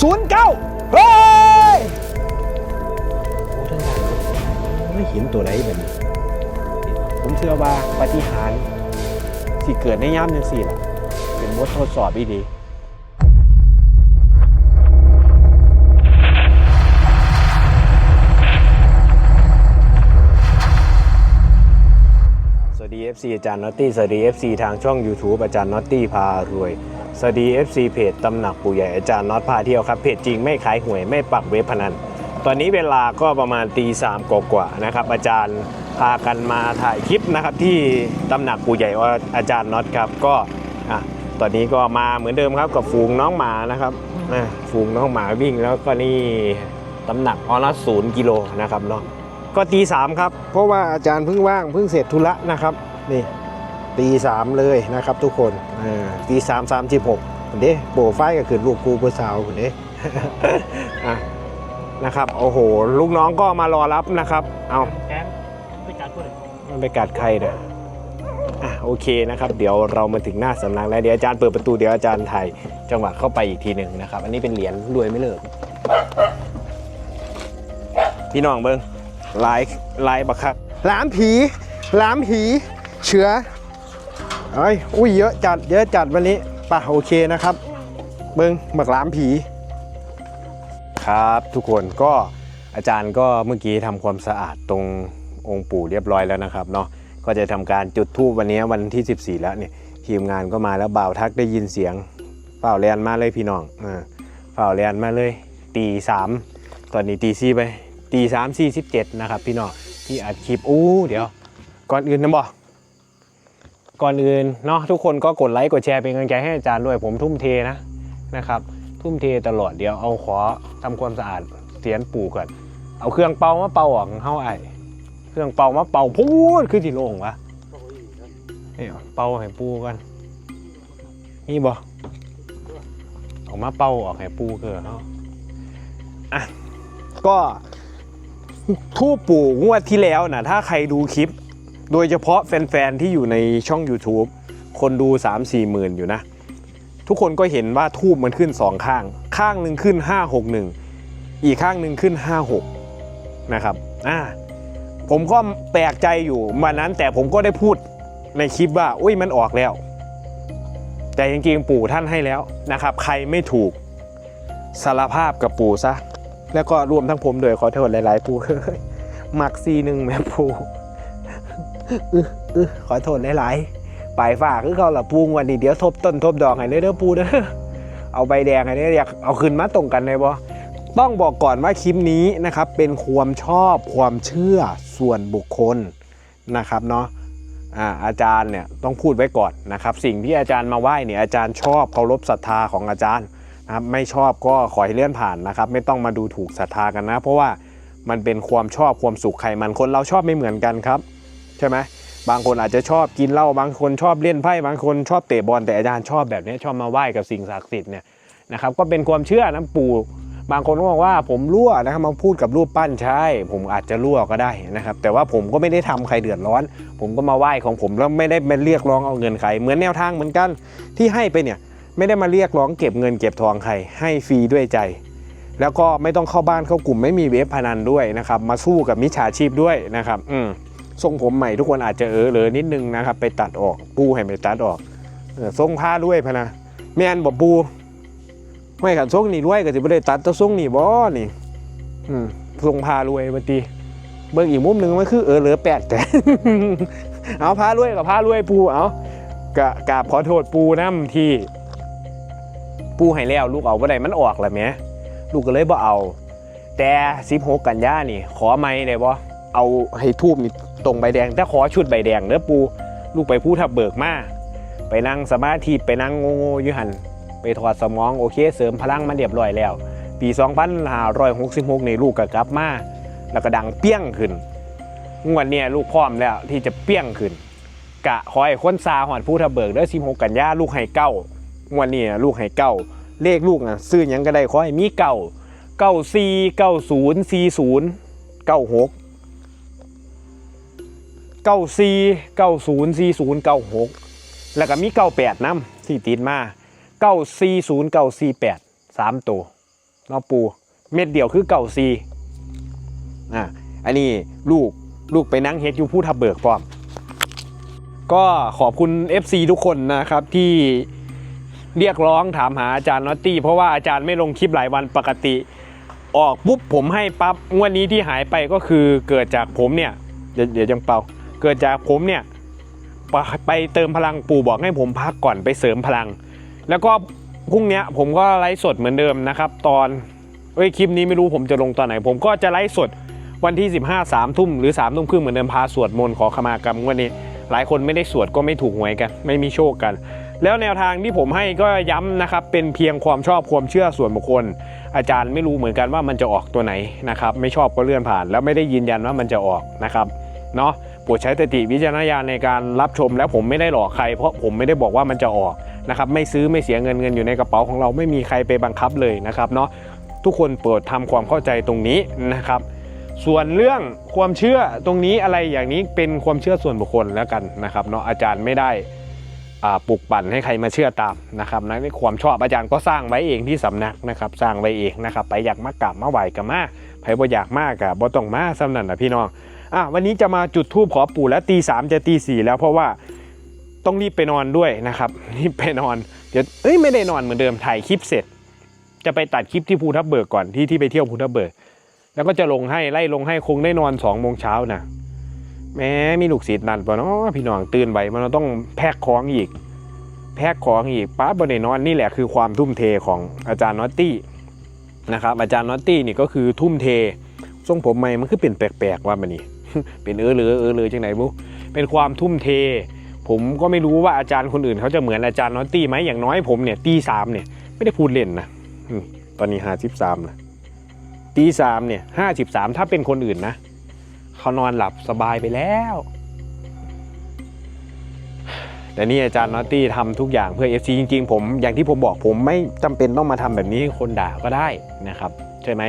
ศูนย์เก้าเฮ้ยไม่เห็นตัวไหนแบบนี้ ผมเชื่อว่าปฏิหารสิเกิดในย่ามจังสี่ล่ะ เป็นบททดสอบอีดีสวัสดี FC อาจารย์น็อตตี้ สวัสดี FC ทางช่อง YouTube อาจารย์น็อตตี้พารวย สวัสดี FC เพจตำหนักปู่ใหญ่อาจารย์น็อตพาเที่ยวครับเพจจริงไม่ขายหวยไม่ปักเว็บพนัน ตอนนี้เวลาก็ประมาณตีสามกว่าๆนะครับ อาจารย์พากันมาถ่ายคลิปนะครับที่ตำหนักปู่ใหญ่ว่าอาจารย์น็อตครับก็อะตอนนี้ก็มาเหมือนเดิมครับกับฝูงน้องหมานะครับอะฝูงน้องหมาวิ่งแล้วก็นี่ตำหนักออละศูนย์กิโลนะครับเนาะก็ตีสามครับเพราะว่าอาจารย์เพิ่งว่างเพิ่งเสร็จธุระนะครับนี่ ตีสามเลยนะครับทุกคนอ่าตีสามสามสิบหกเด้โปรไฟล์ก็คือลูกกูเบอร์สาวเด้อะนะครับโอ้โห ลูกน้องก็มารอรับนะครับ เอาไม่การพูดเลยมันไปกัดใครเนี่ยอะโอเคนะครับ เดี๋ยวเรามาถึงหน้าสำนักแล้วเดี๋ยวอาจารย์เปิดประตูเดี๋ยวอาจารย์ถ่ายจังหวะเข้าไปอีกทีหนึ่งนะครับ อันนี้เป็นเหรียญรวยไม่เลิก พี่น้องเบิ้งลายลายบักคักหลามผีหลามผีเชื้อ เอ้ยอุ้ยเยอะจัดเยอะจัดวันนี้ป่ะโอเคนะครับเบิ้งบักหลามผี ครับทุกคนก็อาจารย์ก็เมื่อกี้ทำความสะอาดตรงองค์ปู่เรียบร้อยแล้วนะครับเนาะก็จะทำการจุดธูปวันนี้วันที่ 14 แล้วเนี่ยทีมงานก็มาแล้วบ่าวทักได้ยินเสียงเฝ้าแลนมาเลยพี่น้องอ่าเฝ้าแลนมาเลยตีสามตอนนี้ตีสี่ไปตีสามสี่สิบเจ็ดนะครับพี่น้องที่อัดคลิปอู้เดี๋ยว ก่อนอื่นนะบอก ก่อนอื่นเนาะทุกคนก็กดไลค์กดแชร์เป็นกำลังใจให้อาจารย์ด้วยผมทุ่มเทนะนะครับ ทุ่มเทตลอดเดี๋ยวเอาขอทำความสะอาดเสียนปู่ก่อนเอาเครื่องเป่ามาเป่าออกเของเฮาไอเครื่องเป่ามาเป่าพูดขึ้นที่โล่งวะนี่เอาเป่าให้ปูกันนี่บ่ออกมาเป่าออกให้ปูเกิดเนาะอะก็ทูปปู่งวดที่แล้วนะถ้าใครดูคลิป โดยเฉพาะแฟนๆที่อยู่ในช่อง YouTube คนดู 3-4หมื่นอยู่นะ ทุกคนก็เห็นว่าทูบมันขึ้นสองข้าง ข้างหนึ่งขึ้น 561 อีกข้างหนึ่งขึ้น 56 นะครับอ่าผมก็แปลกใจอยู่วันนั้นแต่ผมก็ได้พูดในคลิปว่าอุ้ยมันออกแล้ว แต่จริงๆปู่ท่านให้แล้วนะครับ ใครไม่ถูกสารภาพกับปู่ซะ แล้วก็รวมทั้งผมด้วยขอโทษหลายๆปู่หมักซีหนึ่งแม่ปู่ อื้ออื้อขอโทษหลายๆปลายฝากคือเขาละปูงวันนี้เดี๋ยวทบต้นทบดอกให้เด้อปูเด้อเอาใบแดงให้เด้ออยากเอาคืนมาตรงกันเลยบ่ต้องบอกก่อนว่าคลิปนี้นะครับเป็นความชอบความเชื่อส่วนบุคคลนะครับเนาะอาอาจารย์เนี่ยต้องพูดไว้ก่อนนะครับ สิ่งที่อาจารย์มาไหว้เนี่ยอาจารย์ชอบเคารพศรัทธาของอาจารย์นะครับไม่ชอบก็ขอให้เลื่อนผ่านนะครับ ไม่ต้องมาดูถูกศรัทธากันนะ เพราะว่ามันเป็นความชอบความสุขใครมันคนเราชอบไม่เหมือนกันครับ ใช่ไหมบางคนอาจจะชอบกินเหล้าบางคนชอบเล่นไพ่บางคนชอบเตะบอลแต่อาจารย์ชอบแบบนี้ชอบมาไหว้กับสิ่งศักดิ์สิทธิ์เนี่ยนะครับก็เป็นความเชื่อนะปู่บางคนก็บอกว่าผมรั่วนะครับมาพูดกับรูปปั้นใช่ผมอาจจะรั่วก็ได้นะครับ แต่ว่าผมก็ไม่ได้ทำใครเดือดร้อน ผมก็มาไหว้ของผมแล้วไม่ได้มาเรียกร้องเอาเงินใคร เหมือนแนวทางเหมือนกันที่ให้ไปเนี่ยไม่ได้มาเรียกร้องเก็บเงินเก็บทองใครให้ฟรีด้วยใจ แล้วก็ไม่ต้องเข้าบ้านเข้ากลุ่มไม่มีเว็บพนันด้วยนะครับ มาสู้กับมิจฉาชีพด้วยนะครับ อืม ทรงผมใหม่ทุกคนอาจจะเออเลยนิดนึงนะครับ ไปตัดออกปูให้ไปตัดออกทรงผ้าด้วยพะนะแม่นบอกปูไม่ขันทรงนี่ด้วยก็จะไม่ได้ตัดแตัวทรงนี่บ่นี่ทรงผ้ารวยบัตีเบิ่งอีกมุมหนึ่งมันคือเออเหลือแปดแต่เอาผ้ารวยกับผ้ารวยปูเอากะกราบขอโทษปูน้ำที่ ปูให้แล้วลูกเอาบ่ได้มันออกแล้วแหมลูกก็เลยบ่เอา แต่16กันยานี่ ขอไม่ได้บ่ เอาให้ทูบนี่ตรงใบแดงถ้าขอชุดใบแดงเนื้อปูลูกไปผู้ทับเบิกมาไปนั่งสมาธิไปนั่งโง่ๆอยู่หันไปถอดสมองโอเค เสริมพลังมาเรียบร้อยแล้ว ปี 2566นี่ลูกก็กลับมาแล้วก็ดังเปี้ยงขึ้นงวดเนี่ยลูกพร้อมแล้วที่จะเปี้ยงขึ้น กะขอให้คนซาหอดผู้ทับเบิกเด้อ16 กันยาลูกให้เก้างวดนี้ลูกให้เก้าเลขลูกน่ะซื้อยังก็ได้ขอให้มีเก้าเก้าสี่เก้าศูนย์สี่ศูนย์เก้าหก เก้าสี่เก้าศูนย์สี่ศูนย์เก้าหกแล้วก็มีเก้าแปดน้ำที่ติดมาเก้าสี่ศูนย์เก้าสี่แปดสามตัวเนาะปูเม็ดเดียวคือเก่าซีอะอันนี้ลูกลูกไปนั่งเฮ็ดอยู่ผู้ทับเบิกพร้อม ก็ขอบคุณ FC ทุกคนนะครับที่เรียกร้องถามหาอาจารย์นอตตี้เพราะว่าอาจารย์ไม่ลงคลิปหลายวันปกติ ออกปุ๊บผมให้ปั๊บงวดนนี้ที่หายไปก็คือเกิดจากผมเนี่ย เดี๋ยวยังเป่า เกิดจากผมเนี่ยไปเติมพลังปู่บอกให้ผมพักก่อนไปเสริมพลัง แล้วก็พรุ่งนี้ผมก็ไลฟ์สดเหมือนเดิมนะครับ ตอนเอ้ยคลิปนี้ไม่รู้ผมจะลงตอนไหน ผมก็จะไลฟ์สดวันที่ 15 3ทุ่มหรือ3ทุ่มครึ่งเหมือนเดิมพาสวดมนต์ขอขมากรรมวันนี้ หลายคนไม่ได้สวดก็ไม่ถูกหวยกัน ไม่มีโชคกัน แล้วแนวทางที่ผมให้ก็ย้ำนะครับ เป็นเพียงความชอบความเชื่อส่วนบุคคล อาจารย์ไม่รู้เหมือนกันว่ามันจะออกตัวไหนนะครับ ไม่ชอบก็เลื่อนผ่าน แล้วไม่ได้ยืนยันว่ามันจะออกนะครับเนาะ รดใช้สติวิจารณญาณในการรับชมแล้วผมไม่ได้หลอกใคร เพราะผมไม่ได้บอกว่ามันจะออกนะครับไม่ซื้อไม่เสียเงินเงินอยู่ในกระเป๋าของเราไม่มีใครไปบังคับเลยนะครับเนาะทุกคนโปรดทำความเข้าใจตรงนี้นะครับส่วนเรื่องความเชื่อตรงนี้อะไรอย่างนี้เป็นความเชื่อส่วนบุคคลแล้วกันนะครับเนาะอาจารย์ไม่ได้อาปลุกปั่นให้ใครมาเชื่อตามนะครับนะในความชอบอาจารย์ก็สร้างไว้เองที่สำนักนะครับสร้างไว้เองนะครับไปอยากมากราบมาไหวกับมาใครบ่อยากมากกับบ่ต้องมาสำนันนะพี่น้อง อะวันนี้จะมาจุดธูปขอปู่แล้วตีสามจะตีสี่แล้วเพราะว่าต้องรีบไปนอนด้วยนะครับรีบไปนอนเดี๋ยวเอ้ยไม่ได้นอนเหมือนเดิมถ่ายคลิปเสร็จ จะไปตัดคลิปที่ภูทับเบิกก่อนที่ที่ไปเที่ยวภูทับเบิกแล้วก็จะลงให้ไล่ลงให้คงได้นอนสองโมงเช้านะแม้มีลูกศิษย์นั่นปะเนาะพี่น้องตื่นไปมันต้องแพ็คของอีก แพ็คของอีกป้าบนได้นอนนี่แหละคือความทุ่มเทของอาจารย์นอตตี้นะครับอาจารย์นอตตี้นี่ก็คือทุ่มเททรงผมใหม่มันคือเป็นแปลกๆว่ามันนี่ เป็นเออเลยเออเลยจังไหนบุเป็นความทุ่มเท ผมก็ไม่รู้ว่าอาจารย์คนอื่นเขาจะเหมือนอาจารย์นอตตี้ไหมอย่างน้อยผมเนี่ยตีสามเนี่ยไม่ได้พูดเล่นนะตอนนี้ห้าสิบสามนะตีสามเนี่ยห้าสิบสามถ้าเป็นคนอื่นนะเขานอนหลับสบายไปแล้วแต่นี่อาจารย์นอตตี้ทำทุกอย่างเพื่อ FC จริงๆ ผมอย่างที่ผมบอกผมไม่จำเป็นต้องมาทำแบบนี้คนด่าก็ได้นะครับ ใช่ไหม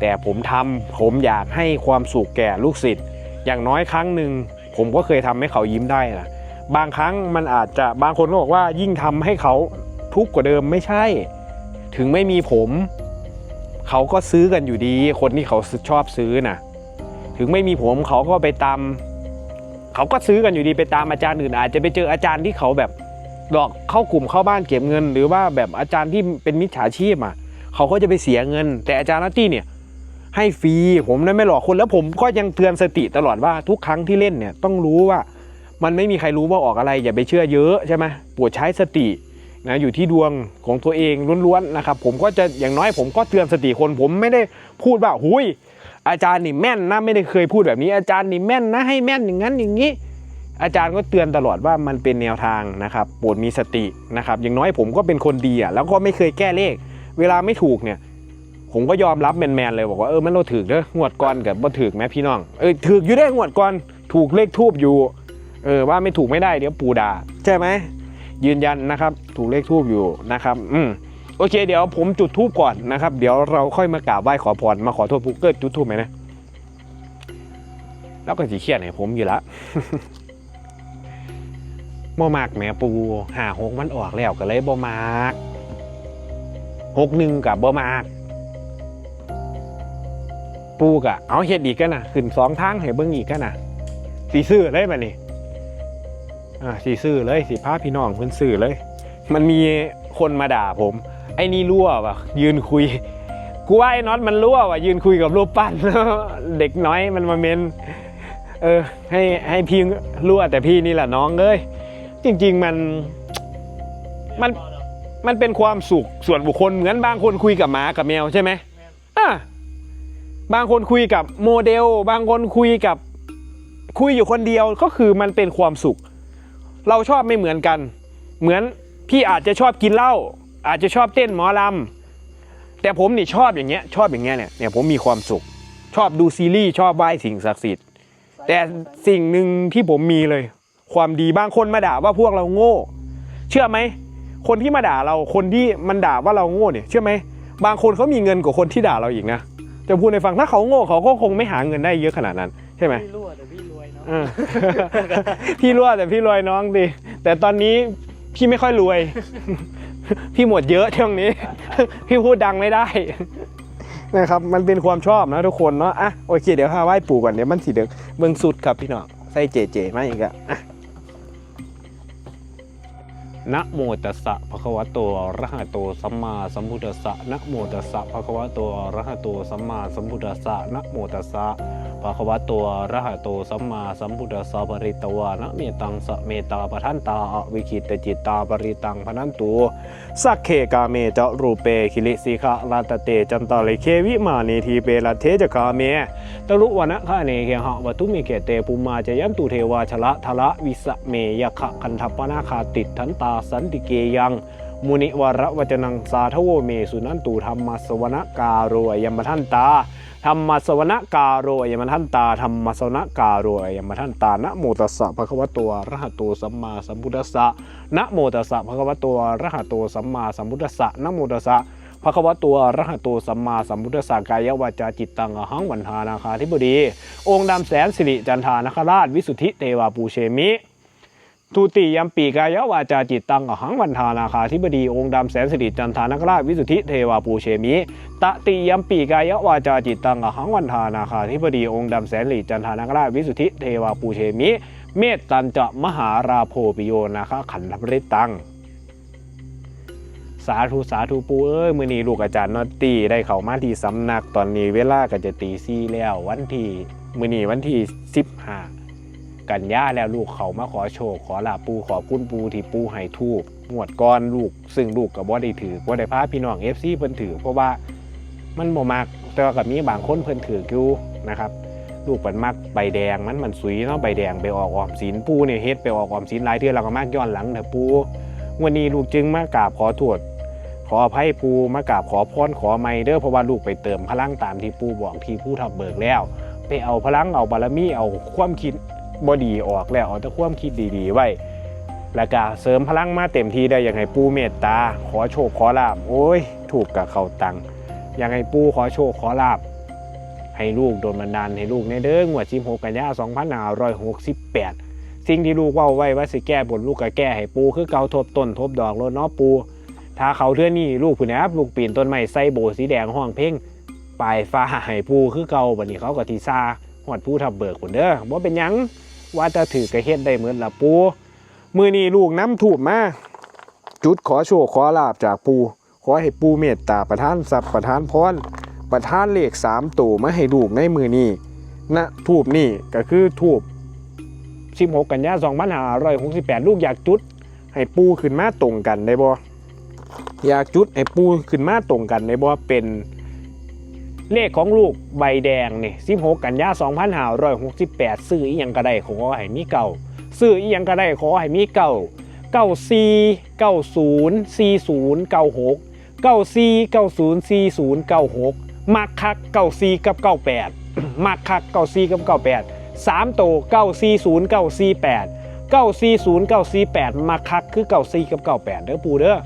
แต่ผมทำผมอยากให้ความสุขแก่ลูกศิษย์ อย่างน้อยครั้งหนึ่งผมก็เคยทำให้เขายิ้มได้นะบางครั้งมันอาจจะบางคนก็บอกว่ายิ่งทำให้เขาทุกข์กว่าเดิมไม่ใช่ ถึงไม่มีผม เขาก็ซื้อกันอยู่ดี คนที่เขาชอบซื้อนะถึงไม่มีผมเขาก็ไปตามเขาก็ซื้อกันอยู่ดีไปตามอาจารย์อื่น อาจจะไปเจออาจารย์ที่เขาแบบหลอกเข้ากลุ่มเข้าบ้านเก็บเงิน หรือว่าแบบอาจารย์ที่เป็นมิจฉาชีพอะเขาก็จะไปเสียเงิน แต่อาจารย์นัตตี้เนี่ย ให้ฟรีผมนั้นไม่หลอกคนแล้วผมก็ยังเตือนสติตลอดว่าทุกครั้งที่เล่นเนี่ยต้องรู้ว่ามันไม่มีใครรู้ว่าออกอะไรอย่าไปเชื่อเยอะใช่ไหมปรดใช้สตินะอยู่ที่ดวงของตัวเองล้วนๆนะครับผมก็จะอย่างน้อยผมก็เตือนสติคนผมไม่ได้พูดว่าหุยอาจารย์นี่แม่นนะไม่ได้เคยพูดแบบนี้ อาจารย์นี่แม่นนะให้แม่นอย่างนั้นอย่างนี้ อาจารย์ก็เตือนตลอดว่ามันเป็นแนวทางนะครับโปรดมีสตินะครับอย่างน้อยผมก็เป็นคนดีอะแล้วก็ไม่เคยแก้เลข เวลาไม่ถูกเนี่ย ผมก็ยอมรับแมนๆเลยบอกว่าเออมันเราถือเด้องวดก่อนกับบ่ถือแม่พี่น้องเออถืออยู่ได้องวดก่อนถูกเลขทูบอยู่เออว่าไม่ถูกไม่ได้เดี๋ยวปูด่าใช่ไหมยืนยันนะครับถูกเลขทูบอยู่นะครับอืมโอเค เดี๋ยวผมจุดทูบก่อนนะครับ เดี๋ยวเราค่อยมากราบไหว้ขอพรมาขอโทษปูเกิดจุดทูบไหมนะแล้วก็สีเครียดให้ผมอยู่ละบ่มากแม่ปูหาหกมันออกแล้วก็เลยบ่มากหกหนึ่งกับบ่มาก ปูกะเอาเฮ็ดอีกกันนะขึ้นสองทางให้เบิ่งอีกกันนะสีซื้อเลยมานี่อ่าสีซื้อเลยสีพาพี่น้องเพิ่นซื้อเลย มันมีคนมาด่าผม ไอ้นี่รั่วว่ะยืนคุยกูว่าไอ้น็อตมันรั่วว่ะยืนคุยกับรูปปั้นเด็กน้อยมันมาเมนเออให้ให้พี่รั่วแต่พี่นี่แหละน้องเอ้ยจริง ๆมันมันมันเป็นความสุขส่วนบุคคลเหมือนบางคนคุยกับหมากับแมวใช่ไหมอะ บางคนคุยกับโมเดล บางคนคุยกับคุยอยู่คนเดียวก็คือมันเป็นความสุข เราชอบไม่เหมือนกัน เหมือนพี่อาจจะชอบกินเหล้าอาจจะชอบเต้นหมอลำแต่ผมนี่ชอบอย่างเงี้ยชอบอย่างเงี้ยเนี่ยเนี่ยผมมีความสุข ชอบดูซีรีส์ชอบไหว้สิ่งศักดิ์สิทธิ์แต่สิ่งหนึ่งที่ผมมีเลย ความดีบางคนมาด่าว่าพวกเราโง่ เชื่อไหมคนที่มาด่าเราคนที่มันด่าว่าเราโง่เนี่ยเชื่อไหมบางคนเขามีเงินกว่าคนที่ด่าเราอีกนะ จะพูดในฟังถ้าเขาโง่เขาก็คงไม่หาเงินได้เยอะขนาดนั้น ใช่ไหมพี่รั่วแต่พี่รวยเนาะเออพี่รั่วแต่พี่รวยน้องดิแต่ตอนนี้พี่ไม่ค่อยรวย พี่หมดเยอะช่วงนี้ พี่พูดดังไม่ได้นะครับมันเป็นความชอบนะทุกคนเนาะอะโอเคเดี๋ยวพาไหว้ปู่ก่อนเดี๋ยวมันสีเดืองเมืองสุดครับพี่น้องใส่เจเจมาอีกอะอะ นะโมตัสสะภะคะวะโตอะระหะโตสัมมาสัมพุทธัสสะนะโมตัสสะภะคะวะโตอะระหะโตสัมมาสัมพุทธัสสะนะโมตัสสะภะคะวะโตอะระหะโตสัมมาสัมพุทธัสสะปริตวานะเมตังสะเมตตาปะทันตาอวิคิตจิตตาปริตังพนันตุสักเคกาเมจะรูเปคิลิสิคะลาตเตจันตาเลเควิมานีทีเปลาเทจะกาเมตรุวนะคะเนเคหะวัตุมิเกเตปุมาจะยันตุเทวาชละทละวิสะเมยะขะคันทปปนาคาติทันตาสันติเกยัง มุนิวระวจนังสาทโวเมสุนันตุธรรมสวนกาโรยมทันตาธรรมสวนกาโรยมทันตาธรรมสวนกาโรยมทันตานะโมตัสสะภะคะวะโตอะระหะโตสัมมาสัมพุทธัสสะนะโมตัสสะภะคะวะโตอะระหะโตสัมมาสัมพุทธัสสะนะโมตัสสะพระควะตัวระหะโตสัมมาสัมพุทธสากายวาจาจิตตังอหังวันทานาคาธิบดี องค์ดำแสนสิริจันทานคราช วิสุทธิเทวาปูเชมิ ทุติยมปีกายวาจาจิตตังอหังวันทานาคาธิบดีองค์ดำแสนสิริจันทานคราชวิสุทธิเทวาปูเชมิ ตติยมปีกายวาจาจิตตังอหังวันทานาคาธิบดีองค์ดำแสนสิริจันทานคราชวิสุทธิเทวาปูเชมิ เมตตันจะมหาราโพปิโยนาคขันธปริตัง สาธุสาธุปูเอ้ยมือนี้ลูกอาจารย์นอตตีได้เข้ามาที่สำนักตอนนี้เวลาก็จะตีซี่แล้ววันที่มือนี้วันที่15 กันยาแล้วลูกเขามาขอโชค ขอลาปูขอคุณปูที่ปูให้ทูบงวดก้อนลูก ซึ่งลูกกับว่าได้ถือว่าได้พาพี่น้องเอฟซีเพิ่นถือเพราะว่ามันบ่มักแต่ว่ากับมีบางคนเพิ่นถืออยู่นะครับลูกเพิ่นมักใบแดงมันมันสุยเนาะใบแดงไปออกออมสินปูเนี่ยเฮ็ดไปออกออมสินหลายเทื่อเราก็มากย้อนหลังเถอะปูวันนี้ลูกจึงมากราบขอโทษขออภัยปูมากราบขอพรขอไม่เด้อเพราะว่าลูกไปเติมพลังตามที่ปูบอกที่ผู้ทำเบิกแล้ว ไปเอาพลังเอาบารมีเอาความคิด บอดีออกแล้วเอาแต่ความคิดดีๆ ไว้ แล้วก็เสริมพลังมาเต็มที่ได้อย่างให้ปูเมตตา ขอโชคขอลาบโอ้ย ถูกกับเขาตังอย่างให้ปูขอโชคขอลาบให้ลูกโดนบันดาลให้ลูกในเด้องวด16กันยา2568สิ่งที่ลูกเว่าไว้ว่าสิแก้บนลูกก็แก้ให้ปูคือเกาทบต้นทบดอกรถเนาะปู ถ้าเขาเทื่อนี่ลูกผู้นี้ครับลูกปีนต้นไม้ใส่โบสีแดงห้องเพ่งปลายฟ้าให้ปูคือเกาบัดนี้เขาก็ทีซาหอดผู้ทับเบิกคนเด้อบ่าเป็นยัง ว่าจะถือกระเฮ็ดได้เหมือนละปูมือนี้ลูกน้ำถูบมาจุดขอโชคขอลาบจากปูขอให้ปูเมตตาประทานทรัพประทานพรประทานเลขสามตัวมาให้ลูกในมือนี้นะถูบนี่ก็คือถูบ16กันยา2568 ลูกอยากจุด ให้ปูขึ้นมาตรงกันได้บ่อยากจุดให้ปูขึ้นมาตรงกันได้บ่เป็น เลขของลูกใบแดงนี่16 กันยา2568 ซื้ออีหยังก็ได้ขอให้มีเก่าซื้ออีหยังก็ได้ขอให้มีเก่า94 90 40 96 94 90 40 96มักคัก94กับ98มักคัก94กับ98สามโตเก้าสี่ศูนย์เก้าสี่แปดเก้าสี่ศูนย์เก้าสี่แปดมาคักคือเก้าสี่กับเก้าแปดเด้อปูเด้อ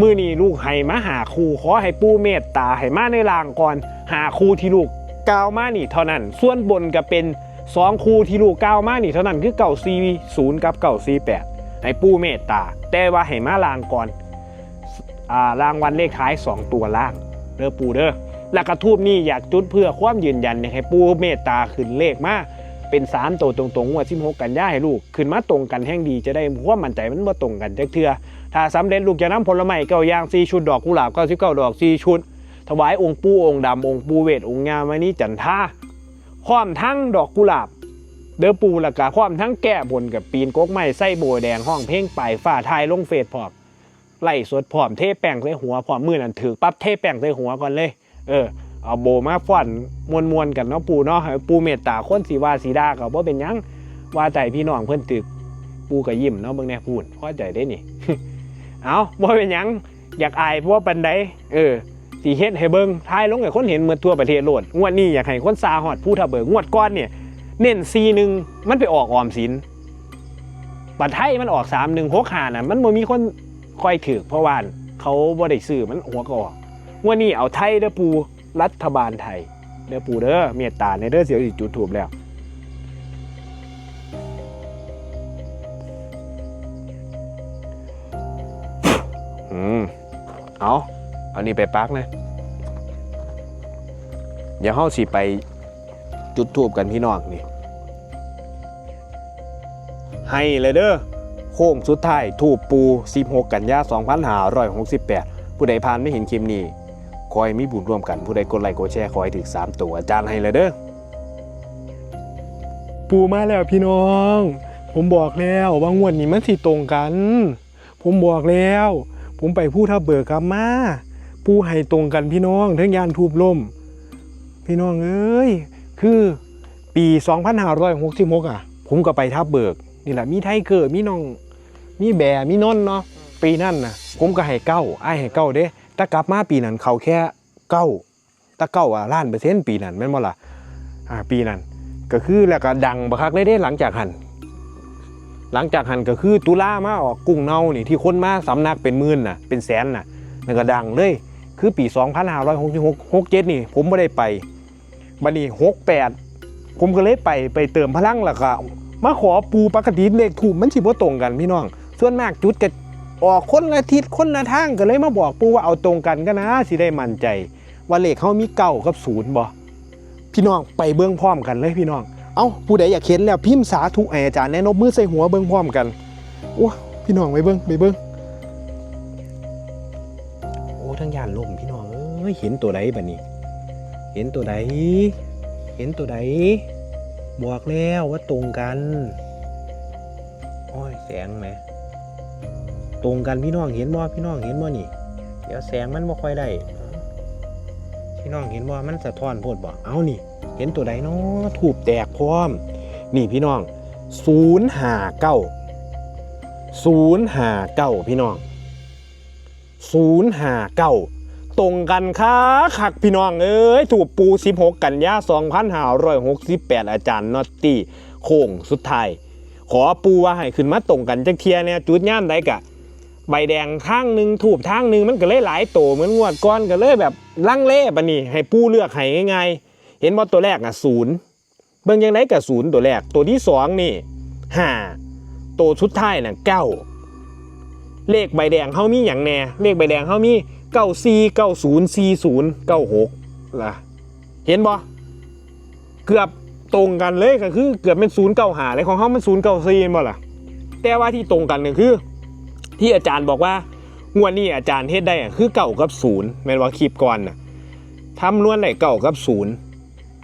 มือนี่ลูกให้มาหาครูขอให้ปูเมตตาให้มาในรางก่อน หาครูที่ลูกกล่าวมานี่เท่านั้น ส่วนบนก็เป็นสองครูที่ลูกกล่าวมานี่เท่านั้นคือเก้าสี่ศูนย์กับเก้าสี่แปดให้ปูเมตตา แต่ว่าให้มาลางก่อนอ่ารางวัลเลขท้ายสองตัวล่างเด้อปูเด้อแล้วกระทูบนี่อยากจุดเพื่อความยืนยันให้ปูเมตตาขึ้นเลขมาเป็นสามตัวตรงๆงวด16 กันย่าให้ลูก ขึ้นมาตรงกันแห่งดีจะได้ความมั่นใจมันว่าตรงกันจักเทือ ถ้าสำเร็จลูกจะนำผลไม้เก้าอย่าง4ชุดดอกกุหลาบ99ดอก4ชุด ถวายองค์ปู่องค์ดำองค์ปู่เวทองค์งามวันนี้จันทาพร้อมทั้งดอกกุหลาบ เด้อปูละกาพร้อมทั้งแก้บนกับปีนกกไม้ไส้โบแดงห้องเพ่งปลายฝ้าทายลงเฟซพร้อมไล่สดพร้อมเทแป้งใส่หัวพร้อมมือนั่นถือปั๊บเทแป้งใส่หัวก่อนเลย เออเอาโบมาฟ้อนมวนมวนกันเนาะปูเนาะปูเมตตาคนสีว่าสีดาก็บ่เป็นยังว่าใจพี่น้องเพิ่อนตึก ปูก็ยิ้มเนาะเบิ่งแน่พูดพอใจได้นี่ เอาบ่เป็นหยังอยากอายเพราะว่าปันใดเออสีเฮ็ดให้เบิ่งทายลงให้คนเห็นเมื่อทั่วประเทศโลดงวดนี้อยากให้คนซาฮอดผู้ทับเบิกงวดก้อนเนี่ยเน้นซีหนึ่งมันไปออกออมสินปัดไทยมันออกสามหนึ่งหกหาน่ะมันบ่มีคนคอยถือเพราะว่าเขาบ่ได้ซื้อมันหัวก็ออกงวดนี้เอาไทยเด้อปูรัฐบาลไทยเด้อปูเด้อเมตตาในเด้อเสียวสิจุดถูกแล้ว อืม เอาเอานี่ไปปักเลยเดี๋ยวเฮาสิไปจุดทูบกันพี่น้องนี่ ให้เลยเด้อ โค้งสุดท้ายทูบปู 16 กันยา2568 ผู้ใดผ่านไม่เห็นคลิปนี้ขอให้มีบุญร่วมกัน ผู้ใดกดไลค์กดแชร์ขอให้ถึง3ตัวอาจารย์ให้เลยเด้อ ปูมาแล้วพี่น้อง ผมบอกแล้วว่างวดนี้มันสิตรงกัน ผมบอกแล้ว ผมไปพูดทับเบิกกลับมาปูให้ตรงกันพี่น้องทั้งยานทูบล่ม พี่น้องเอ้ยคือปี 2566อะ ผมก็ไปทับเบิกนี่แหละมีไทเกอร์มีน้องมีแบมีนนเนาะปีนั่นนะผมก็ให้เก้าไอ้ให้เก้าเด้แต่กลับมาปีนั้นเขาแค่เก้าตะเก้าอะล้านเปอร์เซ็นต์ปีนั้นแม่นบ่ล่ะอ่าปีนั้น ก็คือแล้วก็ดังบักคักเลยเด้หลังจากหัน หลังจากหันก็คือตุลามาออกกุ้งเน่านี่ที่คนมาสำนักเป็นหมื่นน่ะเป็นแสนน่ะนั่นก็ดังเลย คือปี 2566 67นี่ ผมไม่ได้ไปบัดนี้68 ผมก็เลยไปไปเติมพลังแล้วก็มาขอปูปกติเลขถูกมันสิบ่ตรงกันพี่น้อง ส่วนมากจุดก็ออกคนละทิศคนละทางก็เลยมาบอกปูว่าเอาตรงกันก็นะสิได้มั่นใจ ว่าเลขเขามีเก้ากับศูนย์บ่พี่น้องไปเบื้องพร้อมกันเลยพี่น้อง เอ้าผู้ใดอยากเห็นแล้วพิมพ์สาธุให้อาจารย์แนะนบมือใส่หัวเบื้องพร้อมกันโอ้พี่น้องไปเบื้องไปเบื้องโอ้ทั้งยานล่มพี่น้องเอ้ยเห็นตัวใดบัดนี้ เห็นตัวใดเห็นตัวใดบอกแล้วว่าตรงกันโอ้ยแสงไหมตรงกันพี่น้องเห็นบ่พี่น้องเห็นบ่นี่ เดี๋ยวแสงมันบ่ค่อยได้ พี่น้องเห็นบ่ามันสะท้อนโพดบ่เอานี่ เห็นตัวใดเนาะถูบแตกพร้อม นี่พี่น้องศูนย์หาเก้าศูนย์หาเก้าพี่น้องศูนย์หาเก้าตรงกันค่ะคักพี่น้องเอ้ยถูกปู 16 กันยา2568 อาจารย์นอตตี้โค้งสุดท้ายขอปูว่าให้ขึ้นมาตรงกันจักเทียเนี่ยจุดย่ามใดกะ ใบแดงทางหนึ่งถูบทางหนึ่งมันก็เลยหลายโตเหมือนงวดก้อนก็เลยแบบลังเล่ปะนี่ให้ปูเลือกให้ง่ายๆเห็นว่าตัวแรกอะศูนย์เบิ่งยังไงกับศูนย์ตัวแรกตัวที่สองนี่ห้าตัวสุดท้ายน่ะเก้าเลขใบแดงเขามีอย่างแน่เลขใบแดงเขามีเก้าสี่เก้าศูนย์สี่ศูนย์เก้าหกล่ะเห็นบ่เกือบตรงกันเลยก็คือเกือบเป็นศูนย์เก้าหาเลยของเขามันศูนย์เก้าสี่บ่ล่ะแต่ว่าที่ตรงกันเนี่ยคือ ที่อาจารย์บอกว่างวดนี้อาจารย์เฮ็ดได้คือเก่ากับศูนย์แม่นว่าคลิปก่อนน่ะทำล้วนได้เก่ากับศูนย์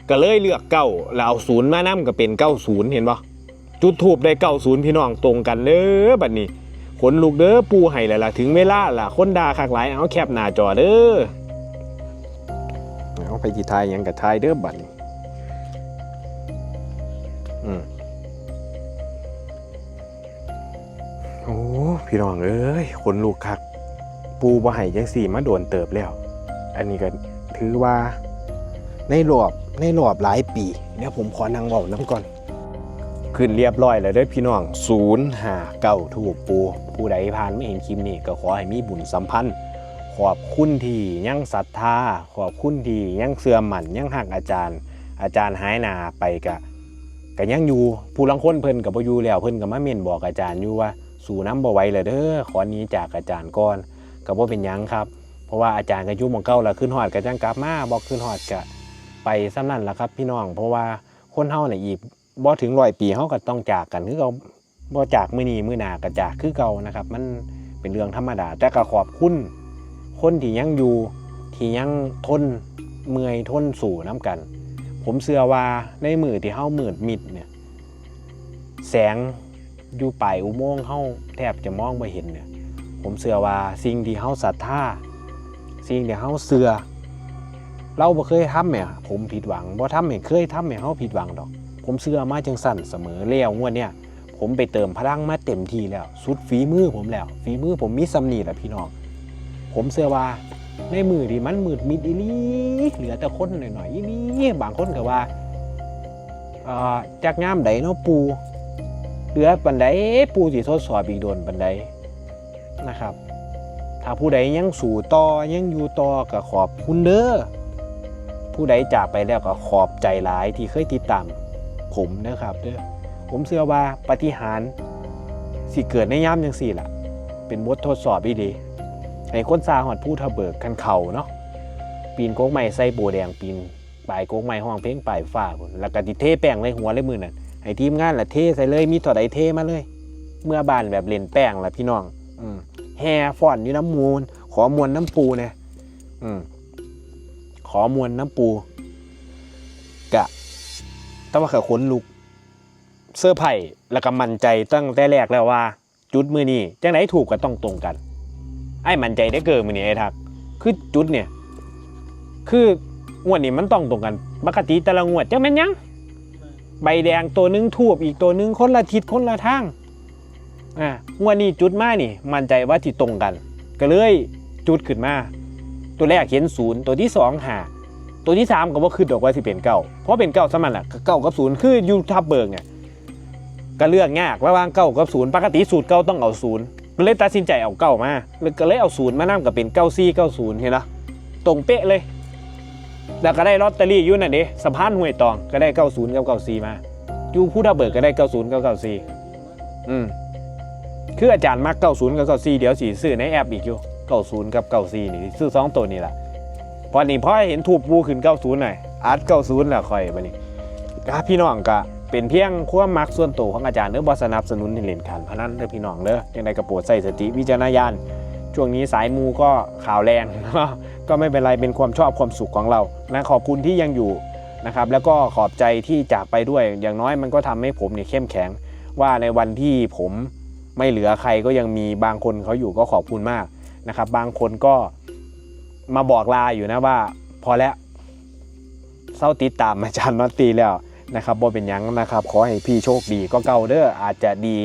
ก็เลยเลือกเก้าแล้วเอาศูนย์มานํก็เป็นเก้าศูนย์เห็นปะจุดทูบได้เก้าศูนย์พี่น้องตรงกันเด้อบัดนี้ขนลูกเด้อปูให้แล้วล่ะถึงเวลาล่ะคนด่าคักหลายเอาแคปหน้าจอเด้อเอาไปจีทายยังกับทายเด้อบัดนี้ พี่น้องเอ้ยคนลูกคัก ปูบ่ให้จังสี่มาโดนเติบแล้ว อันนี้ก็ถือว่าในรอบในรอบหลายปีเดี๋ยวผมขอนั่งเว้าน้ำก่อน ขึ้นเรียบร้อยแล้วเด้อพี่น้องศูนย์หาเก้าถูกปู ผู้ใดผ่านไม่เห็นคลิปนี้ก็ขอให้มีบุญสัมพันธ์ขอบคุณที่ยังศรัทธาขอบคุณที่ยังเสื่อมหมันยังหักอาจารย์ อาจารย์หายหนาไปกะก็ยังอยู่ผู้ลังคนเพิ่นกับบ่อยู่แล้วเพิ่นก็มาเม่นบอกอาจารย์อยู่ว่า สู่น้ำบ่ไหวเลยเด้อขอนี้จากอาจารย์ก่อนก็บ่เป็นยังครับ เพราะว่าอาจารย์ก็อยู่มองเก่าแล้วขึ้นฮอดก็จังกลับมาบ่ขึ้นฮอดก็ไปซ้ำนั่นละครับ พี่น้องเพราะว่าคนเฮาน่ะอีกบ่ถึงร้อยปีเฮาก็ต้องจากกันคือเก่าบ่จากมื้อนี้มื้อหน้าก็จากคือเก่านะครับ มันเป็นเรื่องธรรมดา แต่ก็ขอบคุณคนที่ยังอยู่ที่ยังทนเมื่อยทนสู่น้ำกัน ผมเชื่อว่าในมือที่เฮามืดมิดเนี่ยแสง อยู่ปลายอุโมงค์เฮาแทบจะมองไม่เห็นเนี่ยผมเชื่อว่าสิ่งที่เฮาศรัทธาสิ่งที่เฮาเชื่อเราบ่เคยทำแหมผมผิดหวังบ่ทำให้เคยทำให้เฮาผิดหวังดอก ผมเชื่อมาจังสั่นเสมอแล้วงวดเนี่ยผมไปเติมพลังมาเต็มที่แล้ว สุดฝีมือผมแล้ว ฝีมือผมมีสำนีแหละพี่น้อง ผมเชื่อว่าในมือที่มันมืดมิดอีลีเหลือแต่คนหน่อยๆอีลีบางคนก็ว่าเอ่อจากงามใดเนาะปู เหลือปันไดปูสิทดสอบอีกโดนปันไดนะครับ ถ้าผู้ใดยังสู่ต่อยังอยู่ต่อก็ขอบคุณเด้อผู้ใดจากไปแล้วก็ขอบใจหลายที่เคยติดตามผมนะครับเด้อผมเชื่อว่าปฏิหารสิเกิดในย่ามจังสี่ล่ะ เป็นบททดสอบอีดีให้คนซาหอดผู้ทะเบิกคันเข่าเนาะปีนโก๊กใหม่ใส่โบแดงปีนปลายโกกไม้ห้องเพลงปลายฟ้าพุ่นแล้วก็ติเทแป้งเลยหัวเลยมือนั่น ให้ทีมงานละเทใส่เลยมีต่อใดเทมาเลย เมื่อบานแบบเล่นแป้งละพี่น้อง อืมแห่ฟอนอยู่น้ำมูล ขอมวลน้ำปูนี่ยอืมขอมวลน้ำปู กะแต่ว่าเขาขนลุก เสื้อไผ่แล้วก็มั่นใจตั้งแต่แรกแล้วว่า จุดมือนี้จังไหนถูกก็ต้องตรงกัน ไอ้มั่นใจได้เกินมือนี้ไอ้ทัก คือจุดเนี่ย คืองวดนี้มันต้องตรงกันปกติแต่ละงวดจะแม่นยัง ใบแดงตัวหนึงทูบอีกตัวหนึงคนละทิศคนละทางอ่างวดนี้จุดมานี่มั่นใจว่าที่ตรงกัน ก็เลยจุดขึ้นมา ตัวแรกเห็นศูนย์ตัวที่สองหาตัวที่สามก็ว่าคือดอกว่าสิเป็นเก้าเพราะเป็นเก้าสมันแหละเก้ากับศูนย์คืออยูทับเบิกเนี่ยก็เลือกยากระหว่างเก้ากับศูนย์ปกติสูตรเก้าต้องเอาศูนย์ก็เลยตัดสินใจเอาเก้ามาเลยก็เลยเอาศูนย์มานั่งกับเป็นเก้าซี่เก้าศูนย์เห็นไหมตรงเป๊ะเลย แล้วก็ได้ลอตเตอรี่อยู่นั่นเด้สะพานห้วยตองก็ได้เก้าศูนย์กับเก้าซีมาอยู่ผู้ทับเบิกก็ได้เก้าศูนย์กับเก้าซีอืมคืออาจารย์มักเก้าศูนย์กับเก้าซีเดี๋ยวสีซื้อในแอปอีกอยู่เก้าศูนย์กับเก้าซีนี่ซื้อสองตัวนี่แหละพอนี่พอเห็นถูกปูขึ้น90หน่อยอาร์ต90แล้วค่อยบัดนี้ก็พี่น้องก็เป็นเพียงความมักส่วนตัวของอาจารย์เด้อบ่สนับสนุนให้เล่นการพนันเด้อพี่น้องเด้อยังไงก็โปรดใส่สติวิจารณญาณ ช่วงนี้สายมูก็ข่าวแรงก็ไม่เป็นไรเป็นความชอบความสุขของเรานะขอบคุณที่ยังอยู่นะครับแล้วก็ขอบใจที่จากไปด้วย อย่างน้อยมันก็ทำให้ผมเนี่ยเข้มแข็ง ว่าในวันที่ผมไม่เหลือใครก็ยังมีบางคนเขาอยู่ก็ขอบคุณมากนะครับ บางคนก็มาบอกลาอยู่นะว่า พอแล้วเศร้าติดตามอาจารย์นอตตีแล้วนะครับบ่เป็นยังนะครับ ขอให้พี่โชคดีก็เก่าเด้ออาจจะดี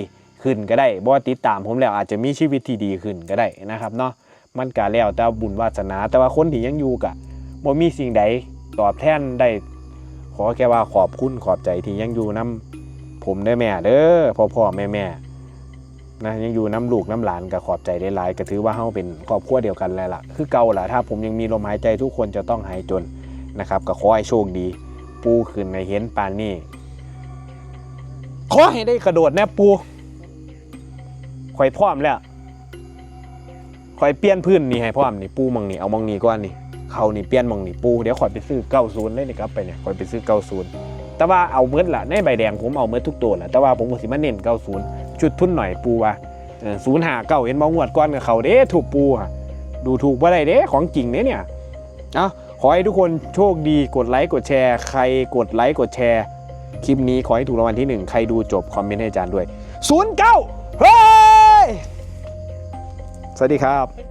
ขึ้นก็ได้บ่ติดตามผมแล้วอาจจะมีชีวิตที่ดีขึ้นก็ได้นะครับเนาะมันก็แล้วแต่บุญวาสนา แต่ว่าคนที่ยังอยู่กะบ่มีสิ่งใดตอบแทนได้ขอแค่ว่าขอบคุณขอบใจที่ยังอยู่นํผมเด้แม่เด้อพ่อพ่อแม่แม่นะยังอยู่น้ำลูกน้ำหลานก็ขอบใจได้หลายก็ถือว่าเฮาเป็นครอบครัวเดียวกันแล้วล่ะ คือเก่าล่ะถ้าผมยังมีลมหายใจทุกคนจะต้องหายจนนะครับก็ขอให้โชคดี ปูขึ้นในเห็นปานนี่ขอให้ได้กระโดดแนะปู ข่อยพร้อมแล้วข่อยเปลี่ยนพื้นนี่ให้พร้อมนี่ปูมองนี่เอามองนี่ก่อนนี่เขานี่เปลี่ยนมองนี่ปูเดี๋ยวข่อยไปซื้อ90เลยนี่ครับไปเนี่ยข่อยไปซื้อ90แต่ว่าเอาเมืดละในใบแดงผมเอาเมืดทุกตัวแหละแต่ว่าผมก็สิมาเน้น90ชุดทุนหน่อยปูว่าศูนย์หาเก้าเห็นมองวดก้อนกับเขาเด้ถูกปูค่ะดูถูกว่าไรเด้ของจริงเด้เนี่ยเอาขอให้ทุกคนโชคดีกดไลค์กดแชร์ ใครกดไลค์กดแชร์ คลิปนี้ขอให้ถูกรางวัลที่หนึ่งใครดูจบคอมเมนต์ให้อาจารย์ด้วย09เฮ้ สวัสดีครับ